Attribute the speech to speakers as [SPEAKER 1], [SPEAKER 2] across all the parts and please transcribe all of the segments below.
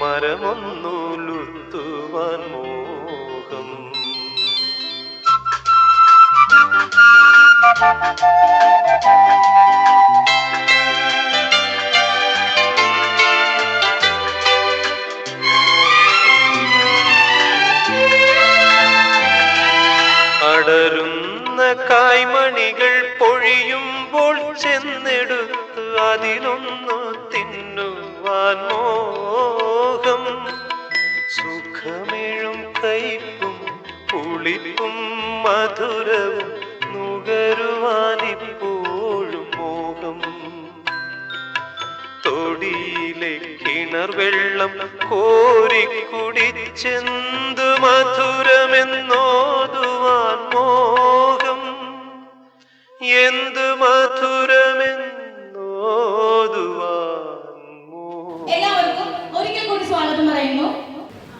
[SPEAKER 1] മരമൊന്നുലുത്തുവാൻ മോഹം. അടരുന്ന കായ്മണികൾ പൊഴിയുമ്പോൾ ചെന്നെടുത്ത് അതിലൊന്നു മധുരവും നുകരുവാനിപ്പോഴും മോഹം. തൊടിയിലെ കിണർ വെള്ളം കോരി കുടിച്ചെന്തു മധുരമെന്നോതുവാൻ മോഹം? എന്തു മധുരമെന്നോതുവാൻ
[SPEAKER 2] എല്ലാവർക്കും ഒരിക്കൽ കൂടി സ്വാഗതം പറയുന്നു.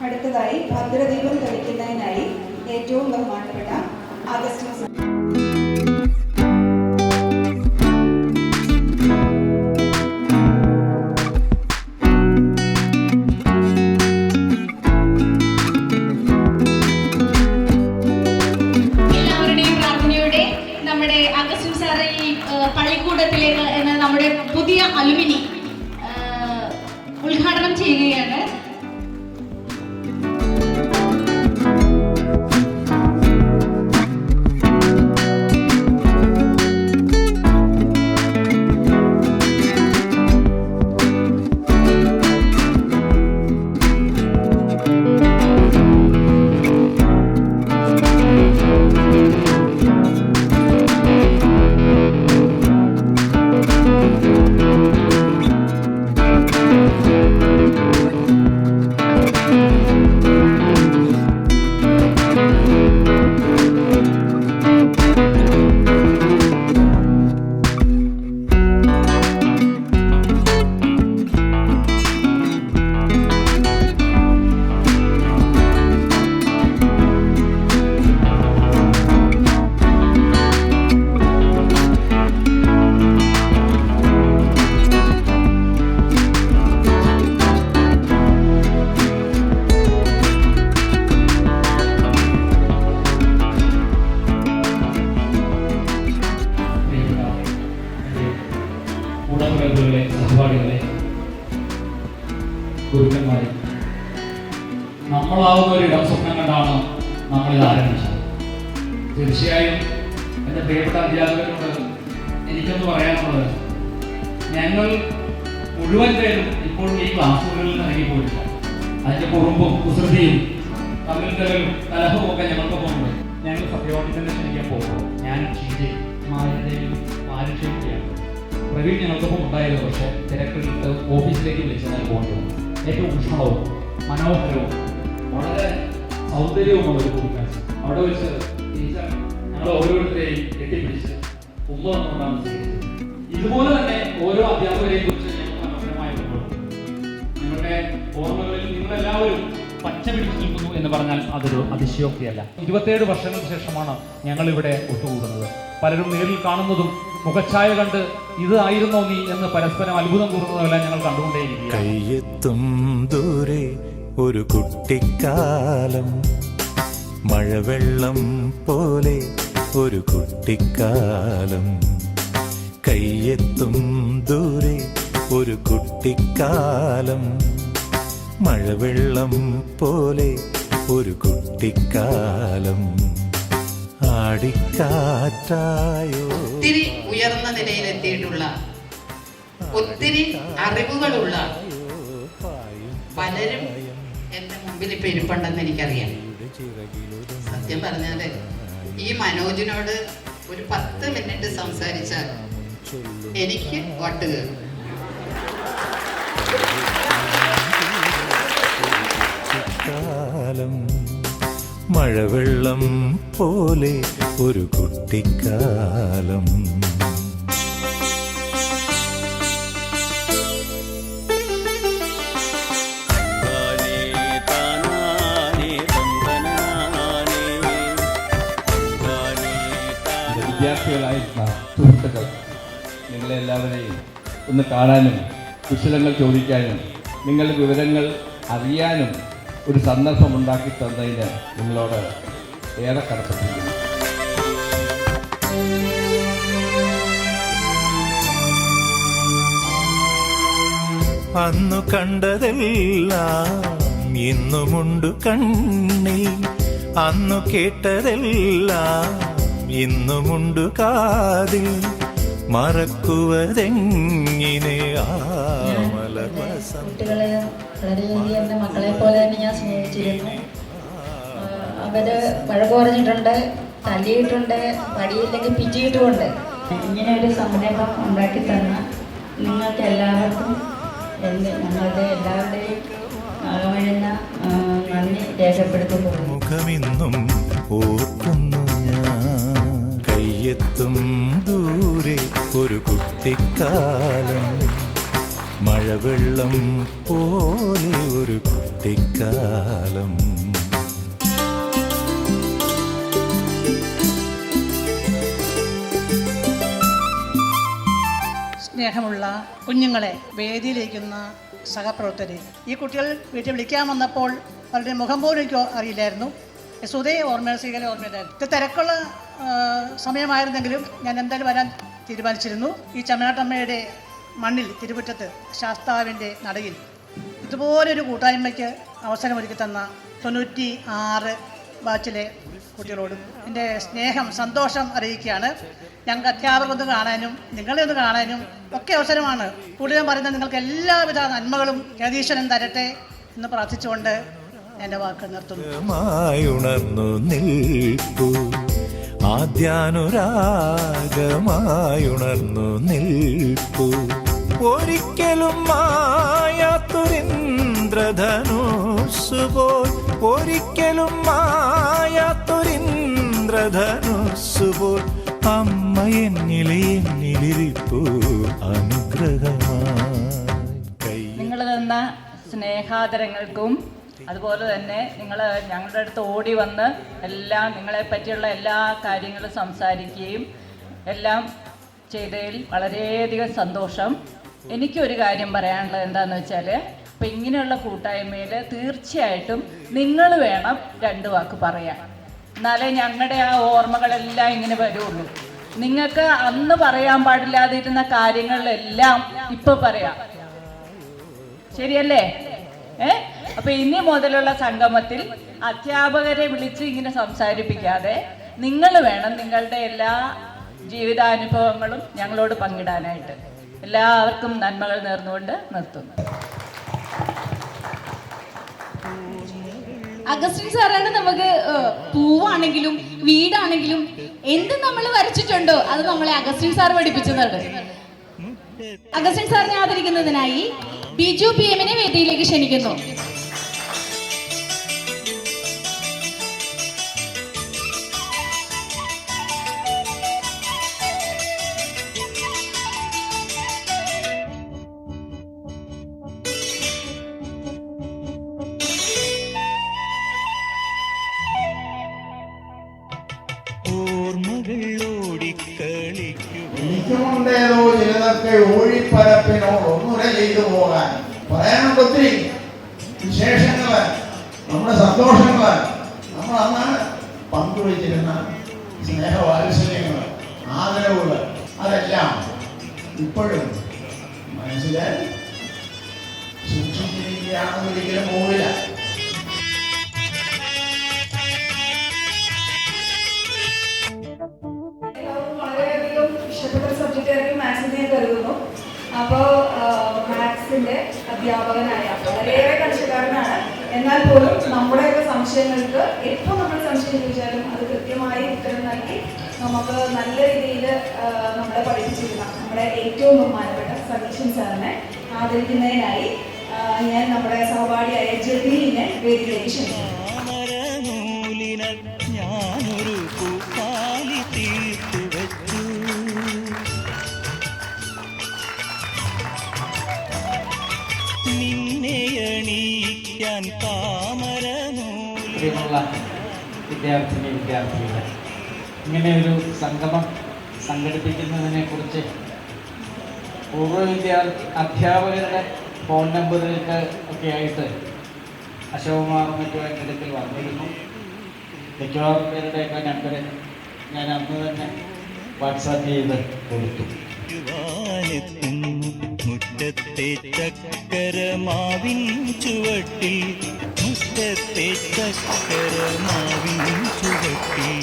[SPEAKER 3] അടുത്തതായി ഭദ്രദീപം തെളിക്കുന്നതിനായി ഏറ്റവും ബഹുമാനപ്പെട്ട
[SPEAKER 2] ആഗസ്റ്റ് നമ്മുടെ പള്ളിക്കൂടത്തിലേക്ക് എന്ന നമ്മുടെ പുതിയ അലുമിനി ഉദ്ഘാടനം ചെയ്യുകയാണ്.
[SPEAKER 4] കൂടപ്പിറപ്പുകളെ സഹപാഠികളെ ഗുരുക്കന്മാരെ നമ്മളാവുന്ന ഒരു ഇടം സ്വപ്നം കണ്ടാണ് നമ്മളിത് ആരംഭിച്ചത്. തീർച്ചയായും എന്റെ പ്രിയപ്പെട്ട അധ്യാപകരോട് എനിക്കൊന്ന് പറയാനുള്ളത് ഞങ്ങൾ മുഴുവൻ പേരും ഇപ്പോഴും ഈ ക്ലാസ്സുകളിൽ നിന്ന് ഇറങ്ങിപ്പോയിട്ടില്ല. അതിന്റെ കുറുമ്പും കുസൃതിയും തമ്മിൽ തരലും കലഹവും ഒക്കെ ഞങ്ങൾക്കൊപ്പം ഉണ്ട് ഞങ്ങൾ സത്യവാദി തന്നെ ക്ഷണിക്കാൻ പോകുമ്പോൾ ഞാൻ ചീജയും മാലിന്യയും മാനുഷ്യയാണ് പ്രവീൺ ഞങ്ങൾക്കൊപ്പം ഉണ്ടായിരുന്നു പക്ഷേ തിരക്കിട്ട് ഓഫീസിലേക്ക് വിളിച്ച് പോകേണ്ടി വന്നു ഏറ്റവും ഊഷ്മളവും മനോഹരവും വളരെ സൗന്ദര്യവുമുള്ള ഒരു കൂടിക്കാഴ്ച അവിടെ വെച്ച് ടീച്ചർ ഞങ്ങൾ ഓരോരുത്തരെയും കെട്ടിപ്പിടിച്ച് ഉമ്മ വന്നുകൊണ്ടാണ് ഇതുപോലെ തന്നെ ഓരോ അധ്യാപകരെയും കുറിച്ച് എന്ന് പറഞ്ഞാൽ അതൊരു അതിശയോക്തിയല്ല. ഇരുപത്തേഴ് വർഷങ്ങൾക്ക് ശേഷമാണ് ഞങ്ങൾ ഇവിടെ ഒത്തുകൂടുന്നത്. പലരും നേരിൽ കാണുന്നതും മുഖച്ഛായ കണ്ട് ഇത് ആയിരുന്നോ നീ എന്ന് പരസ്പരം അത്ഭുതം കൂറുന്നതെല്ലാം ഞങ്ങൾ കണ്ടുകൊണ്ടേയിരിക്കും
[SPEAKER 5] കയ്യെത്തും ദൂരെ ഒരു കുട്ടിക്കാലം മഴവെള്ളം പോലെ ഒരു കുട്ടിക്കാലം. കയ്യെത്തും ദൂരെ ഒരു കുട്ടിക്കാലം മഴവെള്ളം പോലെ ഒരു കുട്ടിക്കാലം. ആടിക്കാറ്റായോ
[SPEAKER 6] ഒത്തിരി ഉയർന്ന നിലയിലെത്തിയിട്ടുള്ള ഒത്തിരി അറിവുകളുള്ള പലരും എന്റെ മുമ്പിൽ ഇപ്പൊ എനിക്കറിയാം. സത്യം പറഞ്ഞാൽ ഈ മനോജിനോട് ഒരു പത്ത് മിനിറ്റ് സംസാരിച്ചാൽ എനിക്ക് വട്ട് കയറും
[SPEAKER 5] മഴവെള്ളം പോലെ ഒരു കുട്ടിക്കാലം.
[SPEAKER 4] വിദ്യാർത്ഥികളായിരുന്ന സുഹൃത്തുക്കൾ നിങ്ങളെ എല്ലാവരെയും ഒന്ന് കാണാനും കുശലങ്ങൾ ചോദിക്കാനും നിങ്ങളുടെ വിവരങ്ങൾ അറിയാനും ഒരു സന്ദർഭം ഉണ്ടാക്കി തന്നതിന് നിങ്ങളോട് ഏറെ കടപ്പെട്ടിരിക്കുന്നു.
[SPEAKER 5] അന്നു കണ്ടതെല്ലാം ഇന്നുമുണ്ട് കണ്ണി അന്നു കേട്ടതെല്ലാം ഇന്നുമുണ്ട് കാതിൽ. മറക്കുവതെങ്ങിനെ ആ മലർവസം
[SPEAKER 7] കുട്ടികളെ വളരെയധികം എന്റെ മക്കളെ പോലെ തന്നെ ഞാൻ സ്നേഹിച്ചിരുന്നു. അവർ വഴക്ക് പറഞ്ഞിട്ടുണ്ട് തല്ലിയിട്ടുണ്ട് പടിയില്ലെങ്കിൽ പിച്ചിയിട്ടുമുണ്ട് ഇങ്ങനെ ഒരു സംരംഭം ഉണ്ടാക്കി തന്ന നിങ്ങൾക്ക് എല്ലാവർക്കും എന്റെ ഞങ്ങളുടെ എല്ലാവരുടെയും ആകമഴിഞ്ഞ ആ, നന്ദി രേഖപ്പെടുത്തുന്നു.
[SPEAKER 5] ഞാൻ. ദൂരെ ഒരു കുട്ടിക്കാലം. മഴവെള്ളം പോലെ ഒരു കുട്ടിക്കാലം.
[SPEAKER 8] സ്നേഹമുള്ള കുഞ്ഞുങ്ങളെ വേദിയിലേക്കുന്ന സഹപ്രവർത്തകരെ ഈ കുട്ടികൾ വീട്ടിൽ വിളിക്കാൻ വന്നപ്പോൾ അവരുടെ മുഖം പോലും എനിക്ക് അറിയില്ലായിരുന്നു. സുതയെ ഓർമ്മ ശ്രീകലെ ഓർമ്മയില്ലായിരുന്നു ഇത് തിരക്കുള്ള സമയമായിരുന്നെങ്കിലും ഞാൻ എന്തായാലും വരാൻ തീരുമാനിച്ചിരുന്നു. ഈ ചമ്മനാട്ടമ്മയുടെ മണ്ണിൽ തിരുവറ്റത്ത് ശാസ്താവിന്റെ നടയിൽ. ഇതുപോലൊരു കൂട്ടായ്മയ്ക്ക് അവസരമൊരുക്കി തന്ന തൊണ്ണൂറ്റി ആറ് ബാച്ചിലെ കുട്ടികളോടും എന്റെ സ്നേഹം സന്തോഷം അറിയിക്കുകയാണ്. ഞങ്ങൾക്ക് അധ്യാപകർ ഒന്ന് കാണാനും നിങ്ങളെ ഒന്ന് കാണാനും ഒക്കെ അവസരമാണ്. കൂടുതലും പറയുന്നത് നിങ്ങൾക്ക് എല്ലാവിധ നന്മകളും ജഗദീശ്വരൻ തരട്ടെ എന്ന് പ്രാർത്ഥിച്ചുകൊണ്ട് എന്റെ വാക്ക് നിർത്തുന്നു.
[SPEAKER 5] ആദ്യാനുരാഗമായുണർന്നു നിൽപ്പു. ഒരിക്കലും മായാത്തൊരിന്ദ്രധനുസുപോൽ ഒരിക്കലും മായാത്തൊരിന്ദ്രധനുസുപോൽ അമ്മ എന്നിലെ അനുഗ്രഹമായി.
[SPEAKER 7] നിങ്ങൾ തന്ന സ്നേഹാദരങ്ങൾക്കും അതുപോലെ തന്നെ നിങ്ങൾ ഞങ്ങളുടെ അടുത്ത് ഓടി വന്ന് എല്ലാം നിങ്ങളെ പറ്റിയുള്ള എല്ലാ കാര്യങ്ങളും സംസാരിക്കുകയും എല്ലാം ചെയ്തതിൽ വളരെയധികം സന്തോഷം. എനിക്കൊരു കാര്യം പറയാനുള്ളത് എന്താന്ന് വെച്ചാൽ ഇപ്പം ഇങ്ങനെയുള്ള കൂട്ടായ്മയിൽ തീർച്ചയായിട്ടും നിങ്ങൾ വേണം രണ്ട് വാക്ക് പറയാൻ. എന്നാലേ ഞങ്ങളുടെ ആ ഓർമ്മകളെല്ലാം ഇങ്ങനെ വരുള്ളൂ. നിങ്ങൾക്ക് അന്ന് പറയാൻ പാടില്ലാതിരുന്ന കാര്യങ്ങളിലെല്ലാം ഇപ്പൊ പറയാം. ശരിയല്ലേ? ഏ? അപ്പൊ ഇനി മുതലുള്ള സംഗമത്തിൽ അധ്യാപകരെ വിളിച്ച് ഇങ്ങനെ സംസാരിപ്പിക്കാതെ നിങ്ങൾ വേണം നിങ്ങളുടെ എല്ലാ ജീവിതാനുഭവങ്ങളും ഞങ്ങളോട് പങ്കിടാനായിട്ട്. എല്ലാവർക്കും നന്മകൾ നേർന്നുകൊണ്ട് നിർത്തുന്നു.
[SPEAKER 2] അഗസ്റ്റിൻ സാറാണ് നമുക്ക് പൂവാണെങ്കിലും വീടാണെങ്കിലും എന്ത് നമ്മൾ വരച്ചിട്ടുണ്ടോ അത് നമ്മളെ അഗസ്റ്റിൻ സാർ പഠിപ്പിച്ചതാണ്. അഗസ്റ്റിൻ സാറിനെ ആദരിക്കുന്നതിനായി ബിജു പി എമ്മിനെ വേദിയിലേക്ക് ക്ഷണിക്കുന്നു.
[SPEAKER 9] ചിലതൊക്കെ ഊഴിപ്പരപ്പിനോട് ഒന്നുകൂടെ ചെയ്തു പോകാൻ. പറയാനുണ്ട് ഒത്തിരി വിശേഷങ്ങൾ നമ്മുടെ സന്തോഷങ്ങൾ. നമ്മൾ അന്ന് പങ്കുവച്ചിരുന്ന സ്നേഹവാത്സല്യങ്ങൾ ആദരവുകൾ അതെല്ലാം ഇപ്പോഴും മനസ്സിൽ സൂക്ഷിച്ചിരിക്കുകയാണെന്ന് ഒരിക്കലും പോവില്ല.
[SPEAKER 3] വളരെയധികം ഇഷ്ടപ്പെട്ട ഒരു സബ്ജക്റ്റ് ആയിരിക്കും മാത്സ് ഞാൻ കരുതുന്നു. അപ്പോൾ മാത്സിന്റെ അധ്യാപകനായ വളരെയേറെ കർഷകാരനാണ് എന്നാൽ പോലും നമ്മുടെയൊക്കെ സംശയങ്ങൾക്ക് എപ്പോ നമ്മൾ സംശയം ചോദിച്ചാലും അത് കൃത്യമായി ഉത്തരം നൽകി നമുക്ക് നല്ല രീതിയിൽ നമ്മളെ പഠിപ്പിച്ചിരുന്ന നമ്മുടെ ഏറ്റവും ബഹുമാനപ്പെട്ട സതീശൻ സാറിനെ ആദരിക്കുന്നതിനായി ഞാൻ നമ്മുടെ സഹപാഠിയായ ജലീലിനെ വേദിയിലേക്ക് ക്ഷണിക്കുന്നു.
[SPEAKER 10] പ്രിയമുള്ള വിദ്യാർത്ഥിനി വിദ്യാർത്ഥികളെ. ഇങ്ങനെ ഒരു സംഗമം സംഘടിപ്പിക്കുന്നതിനെ കുറിച്ച് പൂർവ വിദ്യാർത്ഥി അധ്യാപകരുടെ ഫോൺ നമ്പറുകൾക്ക് ഒക്കെ ആയിട്ട് അശോകുമാർ മറ്റു അടുക്കൽ വന്നിരുന്നു. മിക്കവാറും പേരുടെയൊക്കെ നമ്പർ ഞാൻ അന്ന് തന്നെ വാട്സാപ്പ് ചെയ്ത് കൊടുത്തു.
[SPEAKER 11] മുറ്റത്തെ ചക്കരമാവിൻ ചുവട്ടിൽ മുറ്റത്തെ ചക്കരമാവിൻ ചുവട്ടിൽ.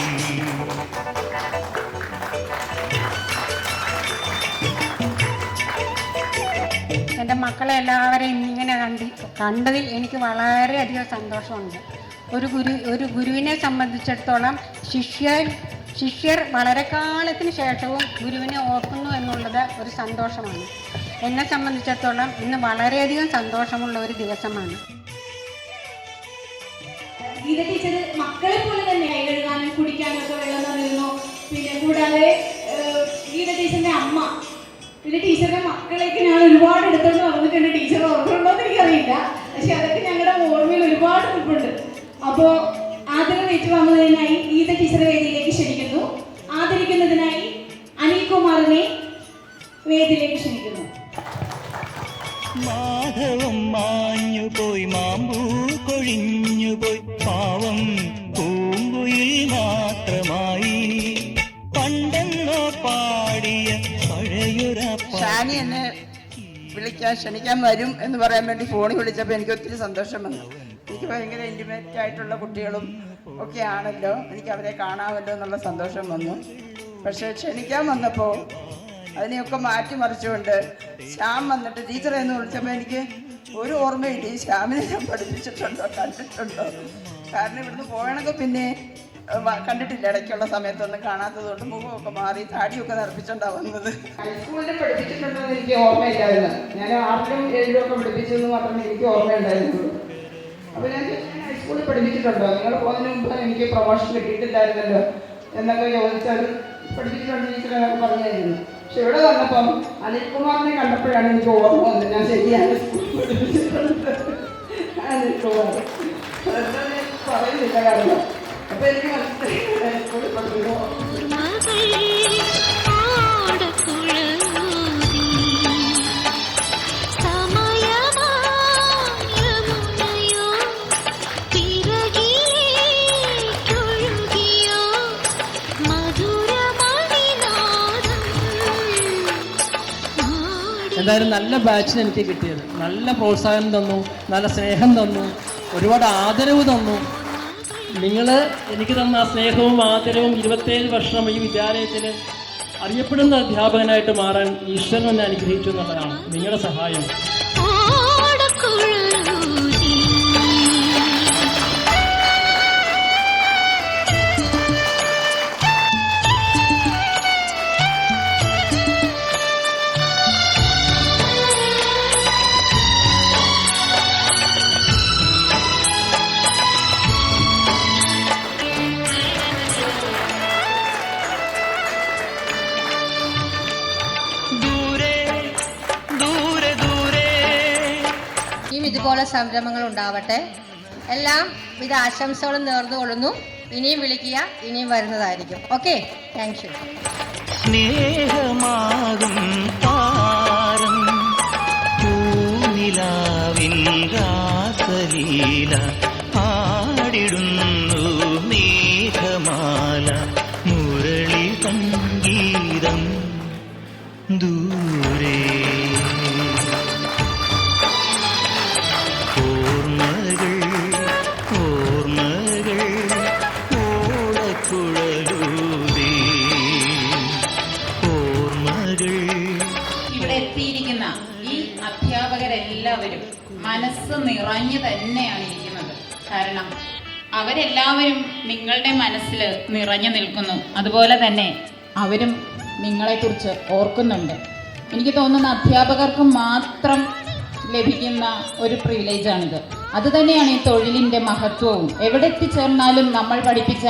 [SPEAKER 12] എന്റെ മക്കളെ എല്ലാവരെയും ഇങ്ങനെ കണ്ടി കണ്ടതിൽ എനിക്ക് വളരെയധികം സന്തോഷമുണ്ട്. ഒരു ഗുരു ഒരു ഗുരുവിനെ സംബന്ധിച്ചിടത്തോളം ശിഷ്യർ ശിഷ്യർ വളരെ കാലത്തിന് ശേഷവും ഗുരുവിനെ ഓർക്കുന്നു എന്നുള്ളത് ഒരു സന്തോഷമാണ്. എന്നെ സംബന്ധിച്ചിടത്തോളം ഇന്ന് വളരെയധികം സന്തോഷമുള്ള ഒരു ദിവസമാണ്.
[SPEAKER 2] ഗീത ടീച്ചർ മക്കളെ പോലെ തന്നെ കഴുകാനും കുടിക്കാനും ഒക്കെ വെള്ളം തന്നിരുന്നു. പിന്നെ കൂടാതെ ഗീത ടീച്ചറിന്റെ അമ്മ. പിന്നെ ടീച്ചറുടെ മക്കളെയൊക്കെ ഞാൻ ഒരുപാട് എടുത്തോണ്ട് വന്നിട്ടുണ്ട്. ടീച്ചർ ഓർമ്മയുണ്ടോ എന്ന് എനിക്കറിയില്ല. പക്ഷെ അതൊക്കെ ഞങ്ങളുടെ ഓർമ്മയിൽ ഒരുപാട് നിൽപ്പുണ്ട്. അപ്പോ ആദരവേറ്റ് വന്നതിനായി ഗീത ടീച്ചറെ വേദിയിലേക്ക് ക്ഷണിക്കുന്നു. ആദരിക്കുന്നതിനായി അനിൽകുമാറിനെ വേദിയിലേക്ക് ക്ഷണിക്കുന്നു.
[SPEAKER 11] മാധവം മാഞ്ഞുപോയി മാമ്പൂ കൊഴിഞ്ഞുപോയി പാവം പൂങ്കുയിൽ മാത്രമായി പണ്ടെന്നോ പാടിയ
[SPEAKER 13] പഴയൊരാണി എന്നെ വിളിക്കാൻ ക്ഷണിക്കാൻ വരും എന്ന് പറയാൻ വേണ്ടി ഫോണിൽ വിളിച്ചപ്പോൾ എനിക്ക് ഒത്തിരി സന്തോഷം വന്നു. എനിക്ക് ഭയങ്കര ഇന്റിമേറ്റ് ആയിട്ടുള്ള കുട്ടികളും ഒക്കെ ആണല്ലോ എനിക്ക് അവരെ കാണാമല്ലോ എന്നുള്ള സന്തോഷം വന്നു. പക്ഷേ ക്ഷണിക്കാൻ വന്നപ്പോൾ അതിനെയൊക്കെ മാറ്റിമറിച്ചുകൊണ്ട് ശ്യാം വന്നിട്ട് ടീച്ചറെ എന്ന് വിളിച്ചപ്പോൾ എനിക്ക് ഒരു ഓർമ്മയില്ല. ഈ ശ്യാമിനെ ഞാൻ പഠിപ്പിച്ചിട്ടുണ്ടോ കണ്ടിട്ടുണ്ടോ? കാരണം ഇവിടുന്ന് പോകണമെങ്കിൽ പിന്നെ കണ്ടിട്ടില്ല. ഇടയ്ക്കുള്ള സമയത്തൊന്നും കാണാത്തത് കൊണ്ട് മുഖമൊക്കെ മാറി താടിയൊക്കെ നിറപ്പിച്ചുകൊണ്ടാണ് വന്നത്. ഹൈസ്കൂളിൽ പഠിപ്പിച്ചിട്ടുണ്ടോ എന്ന് എനിക്ക് ഓർമ്മയില്ലായിരുന്നു. ഞാൻ ആർക്കും ഏഴിലും ഒക്കെ പഠിപ്പിച്ചെന്ന് മാത്രമേ എനിക്ക് ഓർമ്മയുണ്ടായിരുന്നുള്ളൂ. അപ്പോൾ ഞാൻ ഹൈസ്കൂളിൽ പഠിപ്പിച്ചിട്ടുണ്ടോ? നിങ്ങൾ പോകുന്നതിന് മുമ്പ് എനിക്ക് പ്രൊമോഷൻ കിട്ടിയിട്ടില്ലായിരുന്നല്ലോ? എന്നൊക്കെ ചോദിച്ചാൽ പഠിപ്പിച്ചിട്ടുണ്ട്? ടീച്ചറൊക്കെ പറഞ്ഞായിരുന്നു. പക്ഷെ ഇവിടെ വന്നപ്പം അനിൽകുമാറിനെ കണ്ടപ്പോഴാണ് എനിക്ക് ഓർമ്മ വന്നത്. ഞാൻ ശരിയാണ് അനിൽകുമാർ. പറയുന്നില്ല കാരണം. അപ്പൊ എനിക്ക് മനസ്സിലായി.
[SPEAKER 10] എന്തായാലും നല്ല ബാച്ചിന് എനിക്ക് കിട്ടിയത്. നല്ല പ്രോത്സാഹനം തന്നു നല്ല സ്നേഹം തന്നു ഒരുപാട് ആദരവ് തന്നു. നിങ്ങൾ എനിക്ക് തന്ന ആ സ്നേഹവും ആദരവും ഇരുപത്തേഴ് വർഷം ഈ വിദ്യാലയത്തിൽ അറിയപ്പെടുന്ന അധ്യാപകനായിട്ട് മാറാൻ ഈശ്വരൻ എന്നെ അനുഗ്രഹിച്ചു എന്നുള്ളതാണ് നിങ്ങളുടെ സഹായം.
[SPEAKER 12] സംരംഭങ്ങൾ ഉണ്ടാവട്ടെ എല്ലാം വിധ ആശംസകളും നേർന്നുകൊള്ളുന്നു. ഇനിയും വിളിക്കുക ഇനിയും വരുന്നതായിരിക്കും. ഓക്കെ താങ്ക് യു
[SPEAKER 11] സ്നേഹമാകും
[SPEAKER 14] അവരെല്ലാവരും നിങ്ങളുടെ മനസ്സിൽ നിറഞ്ഞു നിൽക്കുന്നു. അതുപോലെ തന്നെ അവരും നിങ്ങളെക്കുറിച്ച് ഓർക്കുന്നുണ്ട്. എനിക്ക് തോന്നുന്ന അധ്യാപകർക്ക് മാത്രം ലഭിക്കുന്ന ഒരു പ്രിവിലേജാണിത് അതുതന്നെയാണ് ഈ തൊഴിലിന്റെ മഹത്വവും. എവിടെ എത്തിച്ചേർന്നാലും നമ്മൾ പഠിപ്പിച്ച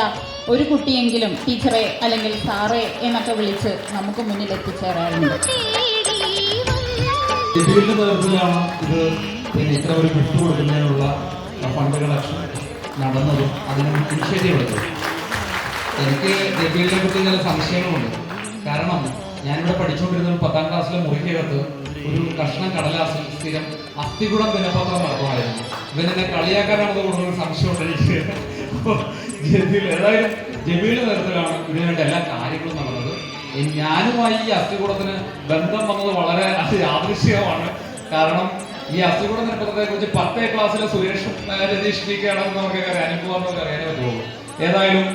[SPEAKER 14] ഒരു കുട്ടിയെങ്കിലും ടീച്ചറെ അല്ലെങ്കിൽ സാറേ എന്നൊക്കെ വിളിച്ച് നമുക്ക് മുന്നിൽ എത്തിച്ചേരാറുണ്ട്.
[SPEAKER 4] ഇത്. ഇത്ര ഒരു ഗിഫ്റ്റ് കൊടുക്കുന്നതിനുള്ള ഫണ്ട് കളക്ഷൻ നടന്നതും അതിന് ഇനിഷ്യേറ്റീവ് എടുത്തത് എനിക്ക് ജബീലിനെ പറ്റി ചില സംശയങ്ങളുണ്ട്. കാരണം ഞാനിവിടെ പഠിച്ചുകൊണ്ടിരുന്ന ഒരു പത്താം ക്ലാസ്സിലെ മുറിക്കകത്ത് ഒരു കഷ്ണം കടലാസിൽ സ്ഥിരം അസ്ഥികുടം ദിനപത്രം നടത്തുമായിരുന്നു. ഇവനെന്നെ കളിയാക്കാനാണെന്ന് കൂടുതൽ സംശയമുണ്ട് ജബീൽ ഏതായാലും ജബീലിന്റെ നേതൃത്വത്തിലാണ് ഇതിനു വേണ്ട എല്ലാ കാര്യങ്ങളും നടന്നത്. ഞാനുമായി ഈ അസ്ഥികൂടത്തിന് ബന്ധം വന്നത് വളരെ യാദൃശ്യമാണ് കാരണം ഈ അസ്ഥികൂട ദിനപത്രത്തെ കുറിച്ച് പത്തേ ക്ലാസ്സിലെ സുരേഷ് രതീഷ് പി കെ ആണെന്ന് നമുക്ക് അറിയാം അനുഭവം അറിയാനേ പറ്റുള്ളൂ. ഏതായാലും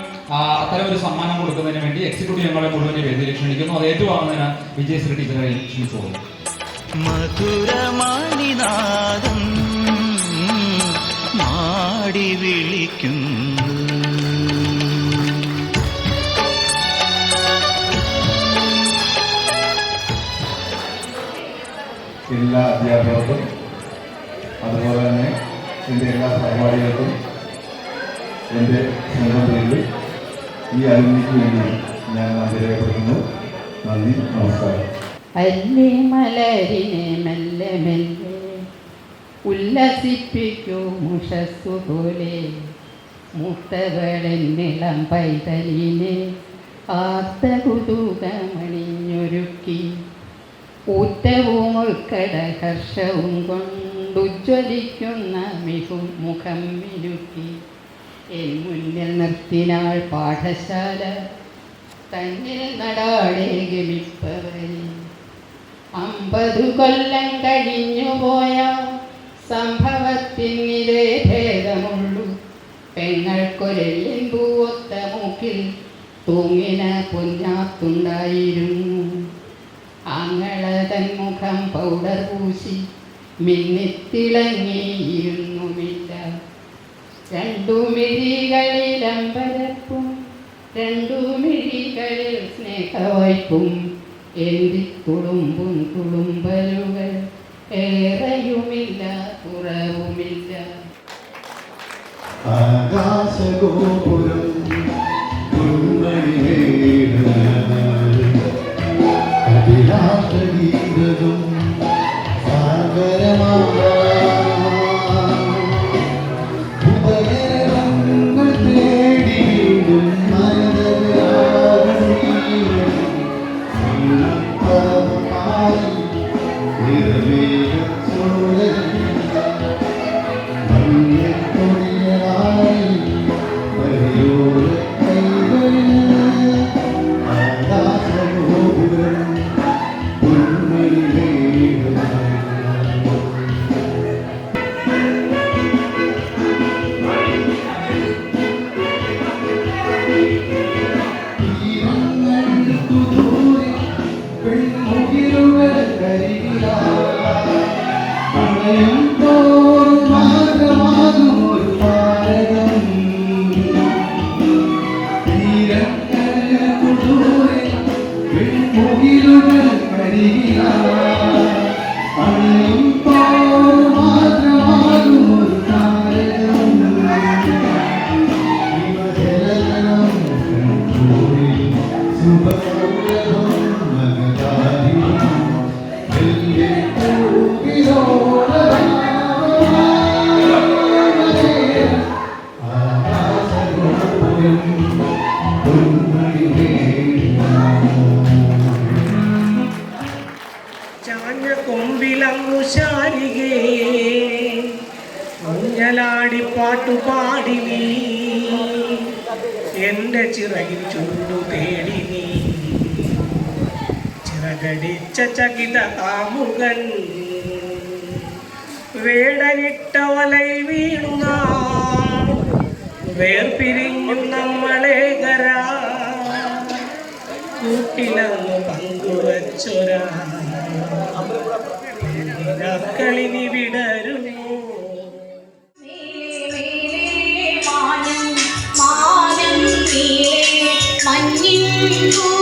[SPEAKER 4] അത്തരം ഒരു സമ്മാനം കൊടുക്കുന്നതിന് വേണ്ടി എക്സിക്യൂട്ടീവ് ഞങ്ങളെ മുഴുവൻ വേദിയിൽ ക്ഷണിക്കുന്നു. അത് ഏറ്റുവാങ്ങുന്നതിന് വിജയശ്രീ ടീച്ചറെ ക്ഷണിച്ചോളൂ
[SPEAKER 5] മധുരമാണിനാദം മാടി വിളിക്കുന്നു.
[SPEAKER 9] എന്റെ എല്ലാ സഹപാഠികൾക്കും എന്റെ സ്വന്തം ഈ അരുണിക്ക് വേണ്ടി ഞാൻ നന്ദി രേഖപ്പെടുത്തുന്നു നന്ദി നമസ്കാരം.
[SPEAKER 6] അല്ലി മലരിനെ മെല്ലെ മെല്ലെ ഉല്ലസിപ്പിക്കൂ മുഷസ്സു പോലെ. മുത്തവളെന്നിളം പൈതലിനെ ആർത്ത കുതൂകമണിഞ്ഞൊരുക്കി ഊറ്റവും ഉൾക്കട ഹർഷവും കൊണ്ടുജ്വലിക്കുന്ന മികും മുഖം മിനുക്കി എൻ മുന്നിൽ നിർത്തിനാൾ പാഠശാല. തന്നിൽ നടാളെ ഗമിപ്പവരെ അമ്പതു കൊല്ലം കഴിഞ്ഞുപോയ സംഭവത്തിനിതേ ഭേദമുള്ളൂ. പെങ്ങൾക്കൊരെല്ലിൻ പൂവൊത്ത മൂക്കിൽ തൂങ്ങിന പൊന്നാത്തുണ്ടായിരുന്നു ആങ്ങളതൻ മുഖം പൗഡർ പൂശി മിന്നിത്തിളങ്ങിയിരുന്നുമില്ല. രണ്ടു മിഴികളിൽ അമ്പരപ്പും രണ്ടു മിഴികളിൽ സ്നേഹവായ്പും എന്തി തുളുമ്പും തുളുമ്പലുകൾ ഏറെയുമില്ല കുറവുമില്ല.
[SPEAKER 9] ആകാശഗോപുരം
[SPEAKER 15] എന്റെ ചിറകിൽ ചുണ്ടു തേടി നീ. ചിറകടിച്ച ചകിത കാമുകൻ വേടനിട്ട വലയിൽ വീണുന്ന വേർപിരിഞ്ഞു നമ്മളെ കരാ. കൂട്ടിലങ്ങ് പങ്കുവച്ചൊരാ കളിനി വിടരും you.